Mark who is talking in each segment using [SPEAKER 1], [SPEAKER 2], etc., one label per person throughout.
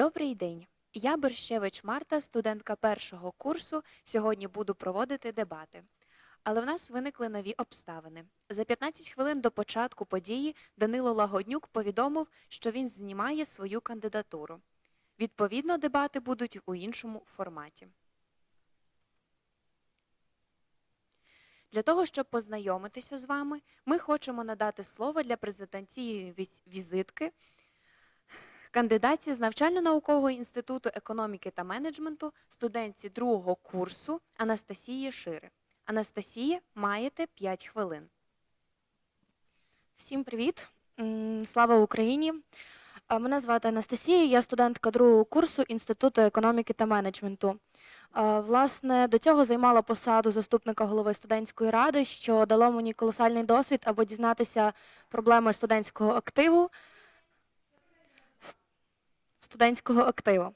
[SPEAKER 1] Добрий день. Я Борщевич Марта, студентка першого курсу. Сьогодні буду проводити дебати. Але в нас виникли нові обставини. За 15 хвилин до початку події Данило Лагоднюк повідомив, що він знімає свою кандидатуру. Відповідно, дебати будуть у іншому форматі. Для того, щоб познайомитися з вами, ми хочемо надати слово для презентації візитки кандидатці з навчально-наукового інституту економіки та менеджменту, студентці другого курсу Анастасії Шири. Анастасія, маєте 5 хвилин.
[SPEAKER 2] Всім привіт! Слава Україні! Е, Мене звати Анастасія, я студентка другого курсу Інституту економіки та менеджменту. Е, Власне, до цього займала посаду заступника голови студентської ради, що дало мені колосальний досвід, аби дізнатися проблеми студентського активу. Студентського активу.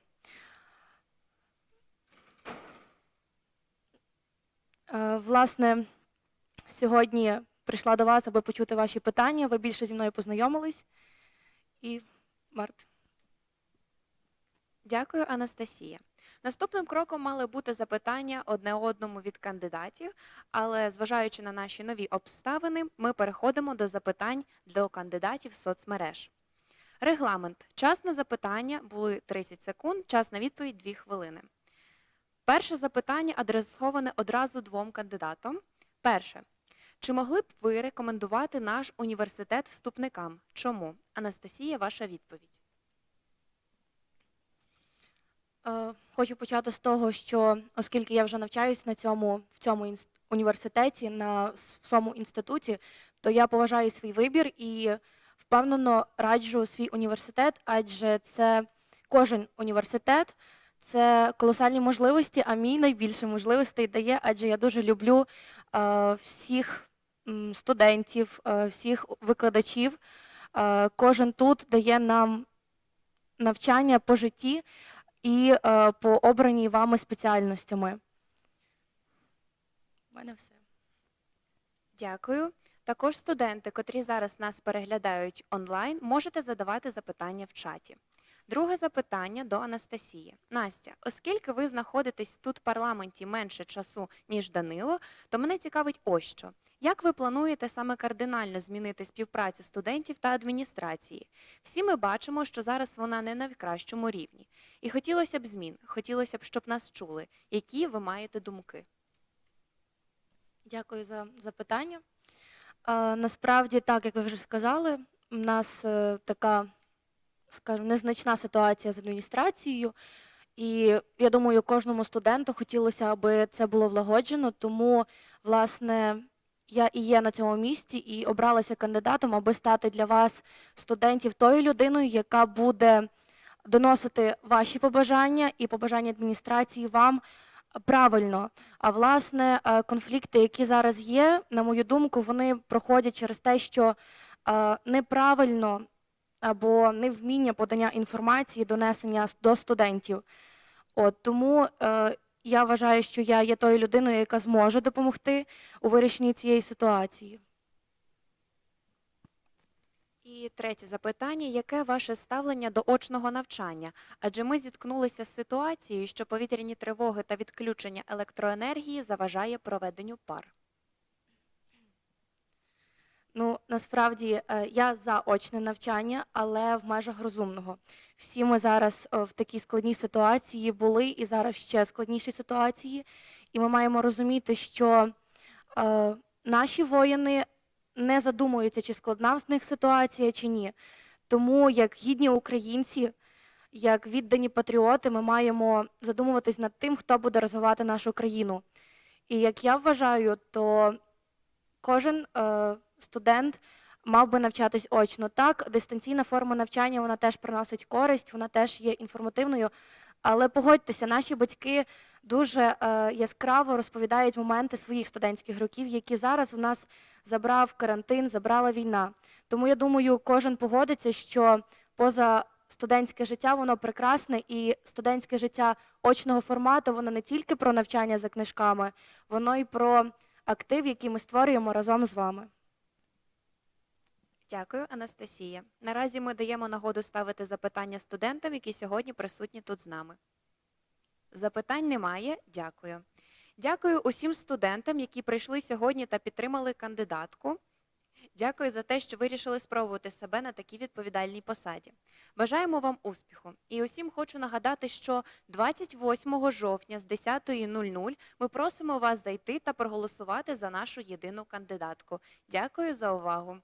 [SPEAKER 2] Е, Власне, сьогодні прийшла до вас, аби почути ваші питання. Ви більше зі мною познайомились. І Март.
[SPEAKER 1] Дякую, Анастасія. Наступним кроком мали бути запитання одне одному від кандидатів, але зважаючи на наші нові обставини, ми переходимо до запитань для кандидатів соцмереж. Регламент. Час на запитання були 30 секунд, час на відповідь 2 хвилини. Перше запитання адресоване одразу двом кандидатам. Перше. Чи могли б ви рекомендувати наш університет вступникам? Чому? Анастасія, ваша відповідь.
[SPEAKER 2] Е, Хочу почати з того, що оскільки я вже навчаюсь на цьому в цьому університеті, на в цьому інституті, то я поважаю свій вибір і впевнено раджу свій університет, адже це кожен університет. Це колосальні можливості, а мій найбільше можливостей дає, адже я дуже люблю е, всіх студентів, е, всіх викладачів. Е, кожен тут дає нам навчання по житті і по обраній вами спеціальностями. У мене все.
[SPEAKER 1] Дякую. Також студенти, котрі зараз нас переглядають онлайн, можете задавати запитання в чаті. Друге запитання до Анастасії. Настя, оскільки ви знаходитесь тут в парламенті менше часу, ніж Данило, то мене цікавить ось що. Як ви плануєте саме кардинально змінити співпрацю студентів та адміністрації? Всі ми бачимо, що зараз вона не на кращому рівні. І хотілося б змін, хотілося б, щоб нас чули. Які ви маєте думки?
[SPEAKER 2] Дякую за запитання. Насправді, так як ви вже сказали, у нас е, така, скажімо, незначна ситуація з адміністрацією. І я думаю, кожному студенту хотілося, аби це було влагоджено. Тому, власне, я і є на цьому місці і обралася кандидатом, аби стати для вас, студентів, тою людиною, яка буде доносити ваші побажання і побажання адміністрації вам правильно. А власне, е, конфлікти, які зараз є, на мою думку, вони проходять через те, що е, неправильно або невміння подання інформації, донесення до студентів. От тому е, я вважаю, що я є тою людиною, яка зможе допомогти у вирішенні цієї ситуації.
[SPEAKER 1] І третє запитання: яке ваше ставлення до очного навчання? Адже ми зіткнулися з ситуацією, що повітряні тривоги та відключення електроенергії заважає проведенню пар.
[SPEAKER 2] Ну, насправді е, я за очне навчання, але в межах розумного. Всі ми зараз е, в такій складній ситуації були і зараз ще складніші ситуації. І ми маємо розуміти, що е, наші воїни не задумуються, чи складна в них ситуація, чи ні. Тому, як гідні українці, як віддані патріоти, ми маємо задумуватись над тим, хто буде розвивати нашу країну. І як я вважаю, то кожен е, студент мав би навчатись очно. Так, дистанційна форма навчання вона теж приносить користь, вона теж є інформативною. Але погодьтеся, наші батьки дуже е, яскраво розповідають моменти своїх студентських років, які зараз у нас забрав карантин, забрала війна. Тому я думаю, кожен погодиться, що поза студентське життя воно прекрасне, і студентське життя очного формату воно не тільки про навчання за книжками, воно і про актив, який ми створюємо разом з вами.
[SPEAKER 1] Дякую, Анастасія. Наразі ми даємо нагоду ставити запитання студентам, які сьогодні присутні тут з нами. Запитань немає. Дякую. Дякую усім студентам, які прийшли сьогодні та підтримали кандидатку. Дякую за те, що вирішили спробувати себе на такій відповідальній посаді. Бажаємо вам успіху. І усім хочу нагадати, що 28 жовтня з 10.00 ми просимо вас зайти та проголосувати за нашу єдину кандидатку. Дякую за увагу.